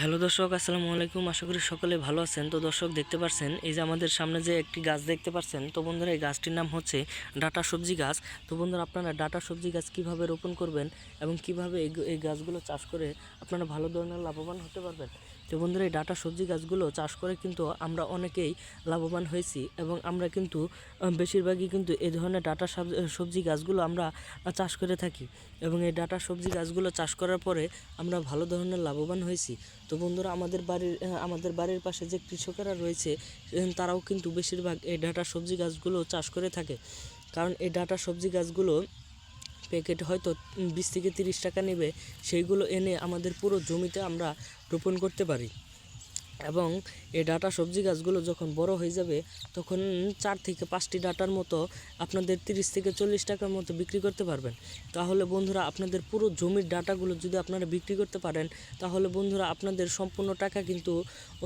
Hello দর্শক, আসসালামু আলাইকুম। আশা করি সকলে ভালো আছেন। তো দর্শক, দেখতে পাচ্ছেন এই যে আমাদের সামনে যে একটি গাছ দেখতে পাচ্ছেন তো বন্ধুরা, এই গাছটির নাম হচ্ছে ডাটা সবজি গাছ। তো বন্ধুরা, আপনারা ডাটা সবজি গাছ কীভাবে রোপণ করবেন এবং কীভাবে এই গাছগুলো চাষ করে আপনারা ভালো ধরনের লাভবান হতে পারবেন? তো বন্ধুরা, এই ডাটা সবজি গাছগুলো চাষ করে কিন্তু আমরা অনেকেই লাভবান হয়েছি এবং আমরা কিন্তু বেশিরভাগই কিন্তু এই ধরনের ডাটা সবজি গাছগুলো আমরা চাষ করে থাকি। এবং এই ডাটা সবজি গাছগুলো চাষ করার পরে আমরা ভালো ধরনের লাভবান হয়েছি। তো বন্ধুরা, আমাদের বাড়ির আমাদের বাড়ির পাশে যে কৃষকেরা রয়েছে তারাও কিন্তু বেশিরভাগ এই ডাটা সবজি গাছগুলো চাষ করে থাকে। কারণ এই ডাটা সবজি গাছগুলো প্যাকেট হয়তো বিশ থেকে তিরিশ টাকা নেবে, সেইগুলো এনে আমাদের পুরো জমিতে আমরা রোপণ করতে পারি। এবং এই ডাটা সবজি গাছগুলো যখন বড় হয়ে যাবে, তখন চার থেকে পাঁচটি ডাটার মতো আপনাদের তিরিশ থেকে চল্লিশ টাকার মতো বিক্রি করতে পারবেন। তাহলে বন্ধুরা, আপনাদের পুরো জমির ডাটাগুলো যদি আপনারা বিক্রি করতে পারেন, তাহলে বন্ধুরা আপনাদের সম্পূর্ণ টাকা কিন্তু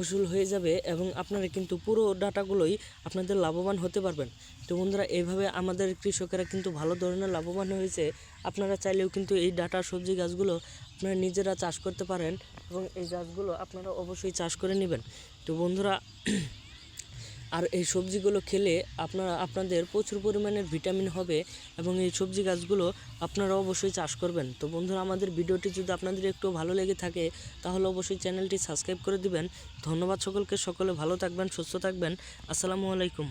উসুল হয়ে যাবে এবং আপনারা কিন্তু পুরো ডাটাগুলোই আপনাদের লাভবান হতে পারবেন। তো বন্ধুরা এইভাবে আমাদের কৃষকেরা কিন্তু ভালো ধরনের লাভবান হয়েছে। আপনারা চাইলেও কিন্তু এই ডাটা সবজি গাছগুলো আপনারা নিজেরা চাষ করতে পারেন এবং এই গাছগুলো আপনারা অবশ্যই চাষ করে নেবেন। তো বন্ধুরা, আর এই সবজিগুলো খেলে আপনারা, আপনাদের প্রচুর পরিমাণের ভিটামিন হবে এবং এই সবজি গাছগুলো আপনারা অবশ্যই চাষ করবেন। তো বন্ধুরা, আমাদের ভিডিওটি যদি আপনাদের একটু ভালো লেগে থাকে, তাহলে অবশ্যই চ্যানেলটি সাবস্ক্রাইব করে দিবেন। ধন্যবাদ সকলকে, সকলে ভালো থাকবেন, সুস্থ থাকবেন। আসসালামু আলাইকুম।